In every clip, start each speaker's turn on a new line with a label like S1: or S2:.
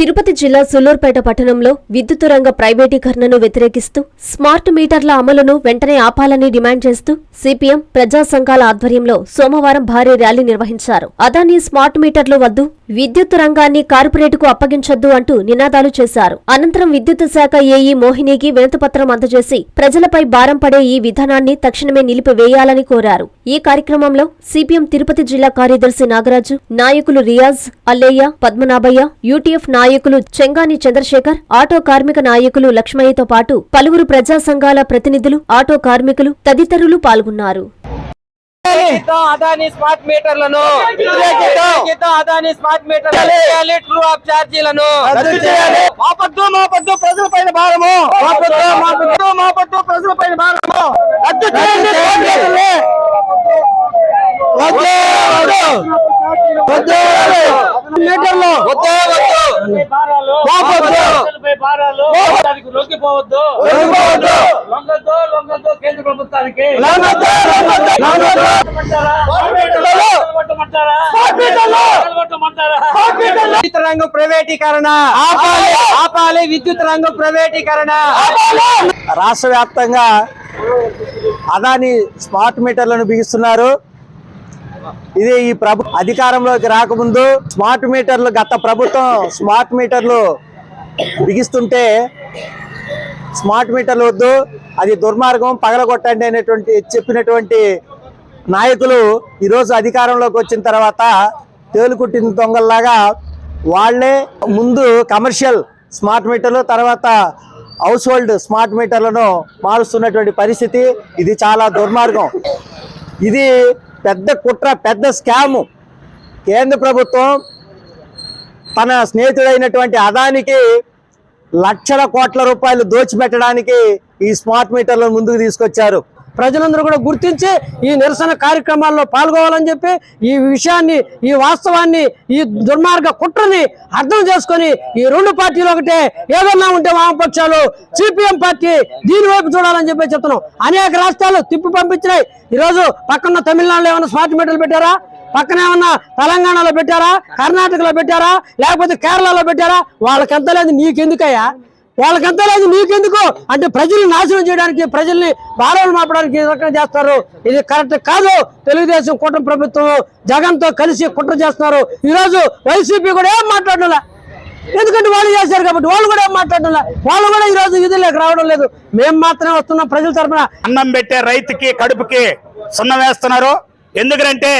S1: తిరుపతి జిల్లా సుల్లూర్పేట పట్టణంలో విద్యుత్ రంగ ప్రైవేటీకరణను వ్యతిరేకిస్తూ స్మార్ట్ మీటర్ల అమలును వెంటనే ఆపాలని డిమాండ్ చేస్తూ సిపిఎం ప్రజా సంఘాల ఆధ్వర్యంలో సోమవారం భారీ ర్యాలీ నిర్వహించారు. అదానీ స్మార్ట్ మీటర్లు వద్దు విద్యుత్ రంగాన్ని కార్పొరేటుకు అప్పగించొద్దు అంటూ నినాదాలు చేశారు. అనంతరం విద్యుత్ శాఖ ఏఈ మోహినికి వినతిపత్రం అందజేసి ప్రజలపై భారం పడే ఈ విధానాన్ని తక్షణమే నిలిపివేయాలని కోరారు. ఈ కార్యక్రమంలో సిపిఎం తిరుపతి జిల్లా కార్యదర్శి నాగరాజు నాయకులు రియాజ్ అల్లయ్య పద్మనాభయ్య యూటీఎఫ్ నాయకులు చెంగాని చంద్రశేఖర్ ఆటో కార్మిక నాయకులు లక్ష్మయ్యతో పాటు పలువురు ప్రజా సంఘాల ప్రతినిధులు ఆటో కార్మికులు తదితరులు పాల్గొన్నారు.
S2: వ్యతిరేకిద్దాం అదాని స్మార్ట్ మీటర్లను వ్యతిరేకిద్దాం అదాని స్మార్ట్ మీటర్లు చేయాలి ట్రూ ఆఫ్ ఛార్జీలను. మాపద్దు మాపద్దు ప్రజల పైన భారము! మాపద్దు మాపద్దు మాపద్దు ప్రజల పైన భారము! రద్దు చేయండి స్మార్ట్ మీటర్లు.
S3: లొంగిపోవద్దు. లొంగద్దు లొంగద్దు. కేంద్ర ప్రభుత్వానికి?
S2: విద్యుత్ రంగం ప్రైవేటీకరణ. ఆపాలి. ఆపాలి విద్యుత్ రంగం ప్రైవేటీకరణ.
S4: రాష్ట్ర వ్యాప్తంగా అదాని స్మార్ట్ మీటర్లను బిగిస్తున్నారు. ఇది ఈ ప్రభు అధికారంలోకి రాకముందు స్మార్ట్ మీటర్లు గత ప్రభుత్వం స్మార్ట్ మీటర్లు బిగిస్తుంటే స్మార్ట్ మీటర్లు వద్దు అది దుర్మార్గం పగలగొట్టండి అనేటువంటి చెప్పినటువంటి నాయకులు ఈరోజు అధికారంలోకి వచ్చిన తర్వాత తేలుకుట్టిన దొంగల్లాగా వాళ్ళే ముందు కమర్షియల్ స్మార్ట్ మీటర్లు తర్వాత హౌస్ హోల్డ్ స్మార్ట్ మీటర్లను మారుస్తున్నటువంటి పరిస్థితి. ఇది చాలా దుర్మార్గం. ఇది పెద్ద కుట్ర పెద్ద స్కాము. కేంద్ర ప్రభుత్వం తన స్నేహితుడైనటువంటి అదానికి లక్షల కోట్ల రూపాయలు దోచిపెట్టడానికి ఈ స్మార్ట్ మీటర్లను ముందుకు తీసుకొచ్చారు.
S5: ప్రజలందరూ కూడా గుర్తించి ఈ నిరసన కార్యక్రమాల్లో పాల్గొవాలని చెప్పి ఈ విషయాన్ని ఈ వాస్తవాన్ని ఈ దుర్మార్గ కుట్రని అర్థం చేసుకొని ఈ రెండు పార్టీలు ఒకటే ఏదన్నా ఉంటే వామపక్షాలు సిపిఎం పార్టీ దీని వైపు చూడాలని చెప్పి చెప్తున్నాం. అనేక రాష్ట్రాలు తిప్పి పంపించినాయి. ఈరోజు పక్కన తమిళనాడులో ఏమైనా స్మార్ట్ మీటర్లు పెట్టారా? పక్కన ఏమన్నా తెలంగాణలో పెట్టారా? కర్ణాటకలో పెట్టారా? లేకపోతే కేరళలో పెట్టారా? వాళ్ళకి ఎంత లేదు నీకెందుకయ్యా? వాళ్ళకంతా లేదు నీకెందుకు అంటే ప్రజల్ని నాశనం చేయడానికి ప్రజల్ని భారాలు మాపడానికి రకంగా చేస్తారు? ఇది కరెక్ట్ కాదు. తెలుగుదేశం కూటమి ప్రభుత్వం జగన్తో కలిసి కుట్ర చేస్తున్నారు. ఈ రోజు వైసీపీ కూడా ఏం మాట్లాడలే ఎందుకంటే వాళ్ళు చేశారు కాబట్టి వాళ్ళు కూడా ఏం మాట్లాడడం వాళ్ళు కూడా ఈ రోజు విధుల్లోకి రావడం లేదు. మేము మాత్రమే వస్తున్నాం ప్రజల తరఫున
S6: అన్నం పెట్టే రైతుకి కడుపుకి సున్నం వేస్తున్నారు. ఎందుకంటే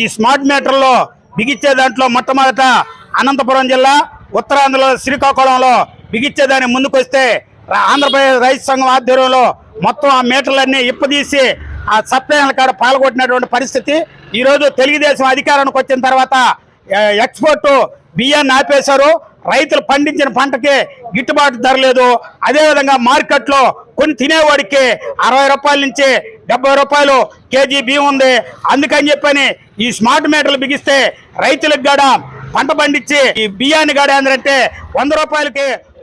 S6: ఈ స్మార్ట్ మీటర్లో బిగిచ్చే దాంట్లో మొట్టమొదట అనంతపురం జిల్లా ఉత్తరాంధ్రలో శ్రీకాకుళంలో బిగిచ్చేదాన్ని ముందుకొస్తే ఆంధ్రప్రదేశ్ రైతు సంఘం ఆధ్వర్యంలో మొత్తం ఆ మీటర్లన్నీ ఇప్పదీసి ఆ సప్లైన్ల కాడ పాల్గొట్టినటువంటి పరిస్థితి. ఈరోజు తెలుగుదేశం అధికారానికి వచ్చిన తర్వాత ఎక్స్పోర్టు ఎక్స్పోర్ట్ బియ్యాన్ని ఆపేశారు. రైతులు పండించిన పంటకి గిట్టుబాటు ధర లేదు. అదేవిధంగా మార్కెట్లో కొన్ని తినేవాడికి అరవై రూపాయల నుంచి డెబ్బై రూపాయలు కేజీ బియ్యం ఉంది. అందుకని చెప్పని ఈ స్మార్ట్ మీటర్లు బిగిస్తే రైతులకు కూడా పంట పండించి ఈ బియ్యాన్ని కూడా ఏంటంటే వంద రూపాయలకి